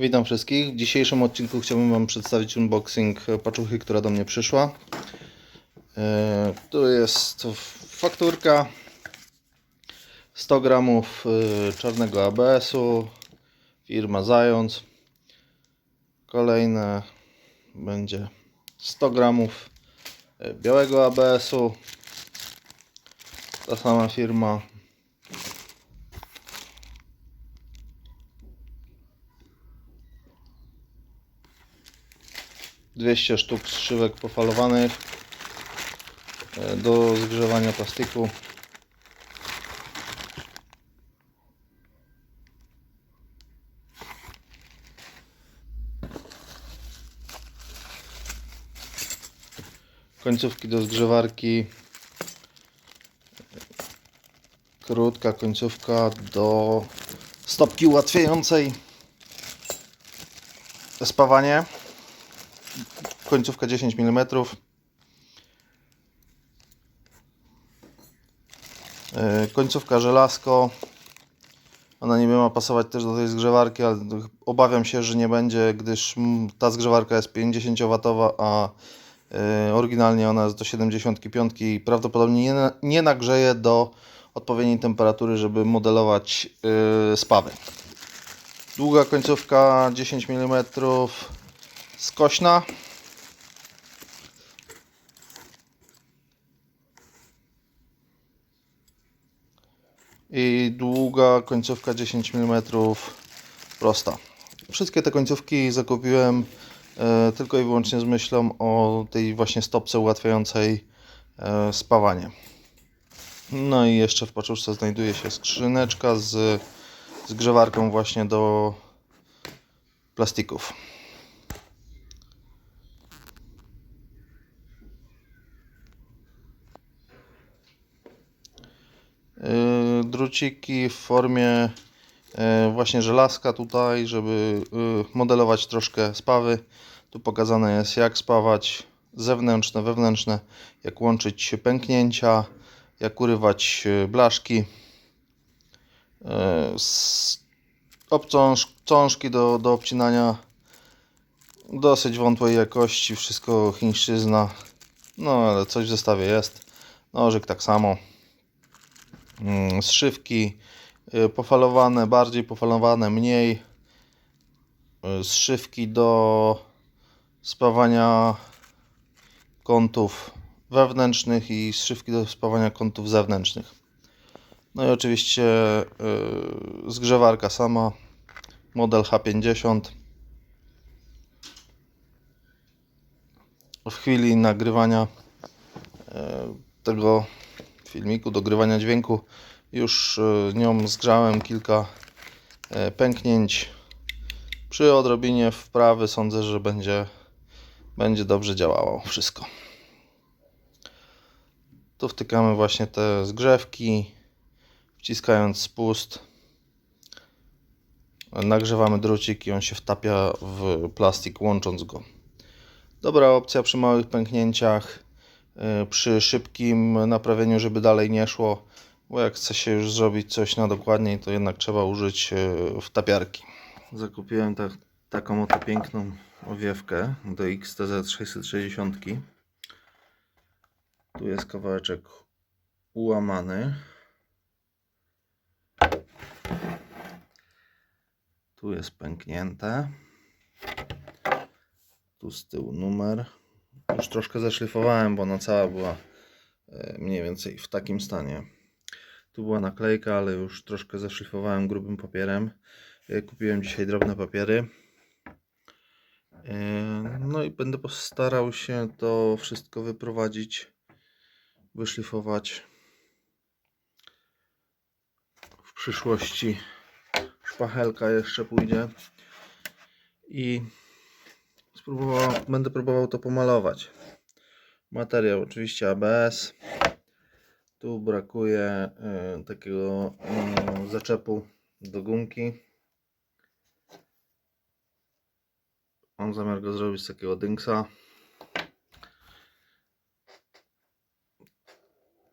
Witam wszystkich. W dzisiejszym odcinku chciałbym Wam przedstawić unboxing paczuchy, która do mnie przyszła. E, Tu jest fakturka 100 gramów e, czarnego ABS-u, firma Zając. Kolejne będzie 100 gramów e, białego ABS-u. Ta sama firma. Dwieście sztuk strzywek pofalowanych e, do zgrzewania plastiku. Końcówki do zgrzewarki. Krótka końcówka do stopki ułatwiającej spawanie końcówka 10 mm. E, Końcówka żelazko. Ona niby ma pasować też do tej zgrzewarki, ale obawiam się, że nie będzie, gdyż ta zgrzewarka jest 50W, a e, oryginalnie ona jest do 75 i prawdopodobnie nie, nie nagrzeje do odpowiedniej temperatury, żeby modelować e, spawy. Długa końcówka 10 mm skośna. I długa końcówka 10 mm prosta. Wszystkie te końcówki zakupiłem e, tylko i wyłącznie z myślą o tej właśnie stopce ułatwiającej e, spawanie. No i jeszcze w paczuszce znajduje się skrzyneczka z zgrzewarką właśnie do plastików. Druciki w formie yy, właśnie żelazka tutaj, żeby yy, modelować troszkę spawy. Tu pokazane jest jak spawać zewnętrzne, wewnętrzne, jak łączyć pęknięcia, jak urywać blaszki. Obcążki do, do obcinania dosyć wątłej jakości, wszystko chińszczyzna. No ale coś w zestawie jest. Nożyk tak samo. Mm, zszywki y, pofalowane, bardziej pofalowane, mniej Y, zszywki do spawania kątów wewnętrznych i zszywki do spawania kątów zewnętrznych. No i oczywiście y, zgrzewarka sama, model H50. W chwili nagrywania tego filmiku, dogrywania dźwięku. Już e, nią zgrzałem kilka e, pęknięć. Przy odrobinie wprawy sądzę, że będzie, będzie dobrze działało wszystko. Tu wtykamy właśnie te zgrzewki, wciskając spust. Nagrzewamy drucik i on się wtapia w plastik, łącząc go. Dobra opcja przy małych pęknięciach przy szybkim naprawieniu, żeby dalej nie szło, bo jak chce się już zrobić coś na dokładniej, to jednak trzeba użyć y, wtapiarki. Zakupiłem tak, taką oto piękną owiewkę do XTZ 660. Tu jest kawałeczek ułamany. Tu jest pęknięte. Tu z tyłu numer. Już troszkę zeszlifowałem, bo ona cała była e, mniej więcej w takim stanie. Tu była naklejka, ale już troszkę zeszlifowałem grubym papierem. E, Kupiłem dzisiaj drobne papiery. E, No i będę postarał się to wszystko wyprowadzić, wyszlifować. W przyszłości szpachelka jeszcze pójdzie. I spróbował, będę próbował to pomalować. Materiał oczywiście ABS. Tu brakuje y, takiego y, zaczepu do gumki. Mam zamiar go zrobić z takiego dynksa.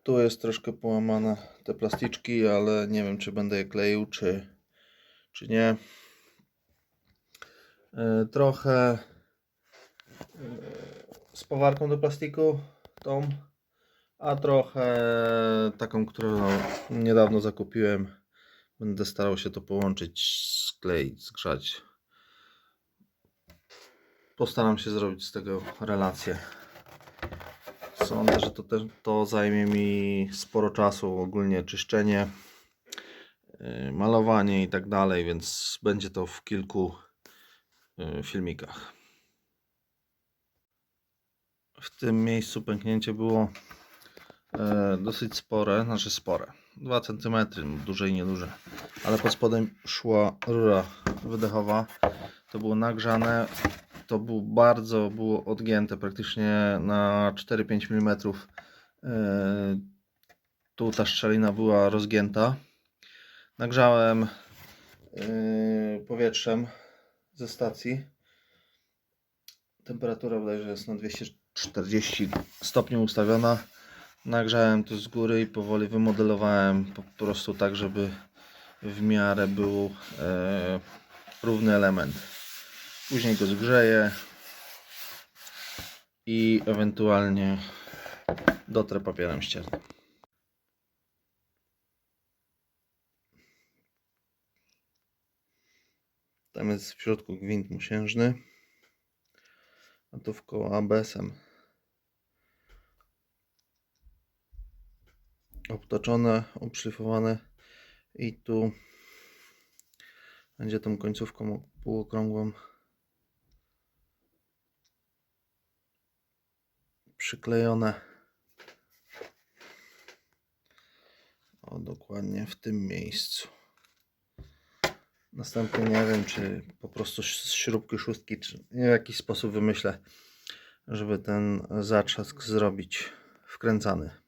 Tu jest troszkę połamane te plasticzki, ale nie wiem czy będę je kleił czy, czy nie. E, Trochę z powarką do plastiku, tą, a trochę taką, którą niedawno zakupiłem. Będę starał się to połączyć, skleić, zgrzać. Postaram się zrobić z tego relację. Sądzę, że to to zajmie mi sporo czasu, ogólnie czyszczenie, yy, malowanie i tak dalej, więc będzie to w kilku yy, filmikach. W tym miejscu pęknięcie było e, dosyć spore, znaczy spore. 2 cm, duże i nieduże. Ale pod spodem szła rura wydechowa. To było nagrzane. To było bardzo było odgięte, praktycznie na 4-5 mm. E, tu ta szczelina była rozgięta. Nagrzałem e, powietrzem ze stacji. Temperatura bodajże jest na 240 stopni ustawiona. Nagrzałem to z góry i powoli wymodelowałem po prostu tak, żeby w miarę był e, równy element. Później go zgrzeję i ewentualnie dotrę papierem ściernym. Tam jest w środku gwint musiężny, a tu w koło ABS-em obtoczone, obszlifowane i tu będzie tą końcówką półokrągłą. Przyklejone. O dokładnie w tym miejscu. Następnie nie wiem czy po prostu z śrubki szóstki czy w jakiś sposób wymyślę żeby ten zatrzask zrobić wkręcany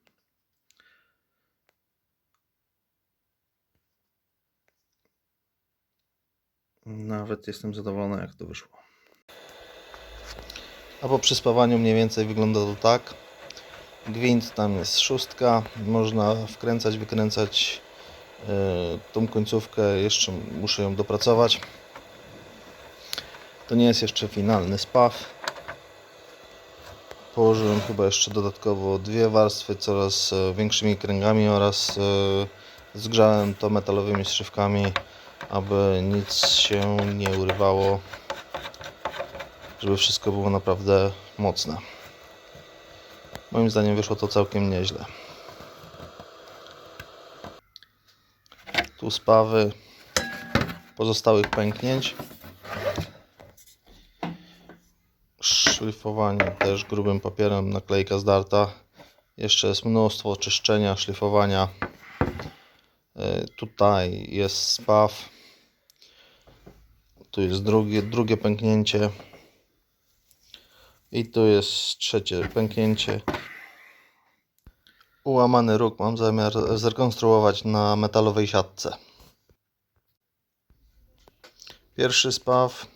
Nawet jestem zadowolony, jak to wyszło. A po przyspawaniu mniej więcej wygląda to tak. Gwint tam jest szóstka. Można wkręcać, wykręcać yy, tą końcówkę. Jeszcze muszę ją dopracować. To nie jest jeszcze finalny spaw. Położyłem chyba jeszcze dodatkowo dwie warstwy coraz e, większymi kręgami oraz e, zgrzałem to metalowymi strzywkami aby nic się nie urywało, żeby wszystko było naprawdę mocne. Moim zdaniem wyszło to całkiem nieźle. Tu spawy pozostałych pęknięć. Szlifowanie też grubym papierem, naklejka zdarta. Jeszcze jest mnóstwo czyszczenia, szlifowania. E, Tutaj jest spaw. Tu jest drugie, drugie pęknięcie. I tu jest trzecie pęknięcie. Ułamany róg mam zamiar zrekonstruować na metalowej siatce. Pierwszy spaw.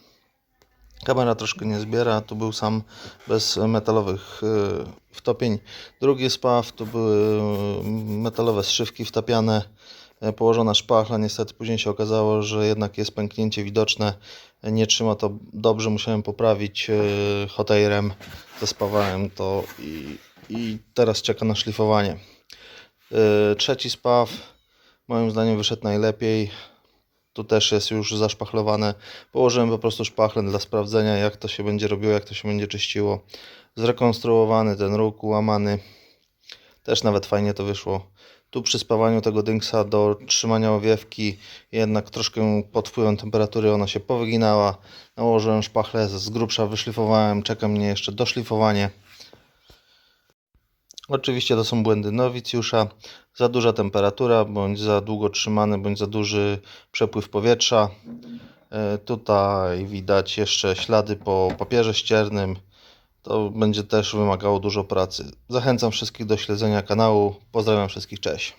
Kamera troszkę nie zbiera, tu był sam bez metalowych y, wtopień. Drugi spaw, tu były metalowe zszywki wtapiane, położona szpachla. Niestety później się okazało, że jednak jest pęknięcie widoczne. Nie trzyma to dobrze, musiałem poprawić hoteirem. Zespawałem to i, i teraz czeka na szlifowanie. Trzeci spaw moim zdaniem wyszedł najlepiej. Tu też jest już zaszpachlowane. Położyłem po prostu szpachlę dla sprawdzenia, jak to się będzie robiło, jak to się będzie czyściło. Zrekonstruowany ten róg, łamany. Też nawet fajnie to wyszło. Tu przy spawaniu tego dynksa do trzymania owiewki, jednak troszkę pod wpływem temperatury ona się powyginała. Nałożyłem szpachlę, z grubsza wyszlifowałem, czeka mnie jeszcze doszlifowanie. Oczywiście to są błędy nowicjusza. Za duża temperatura, bądź za długo trzymany, bądź za duży przepływ powietrza. E, Tutaj widać jeszcze ślady po papierze ściernym. To będzie też wymagało dużo pracy. Zachęcam wszystkich do śledzenia kanału. Pozdrawiam wszystkich, cześć.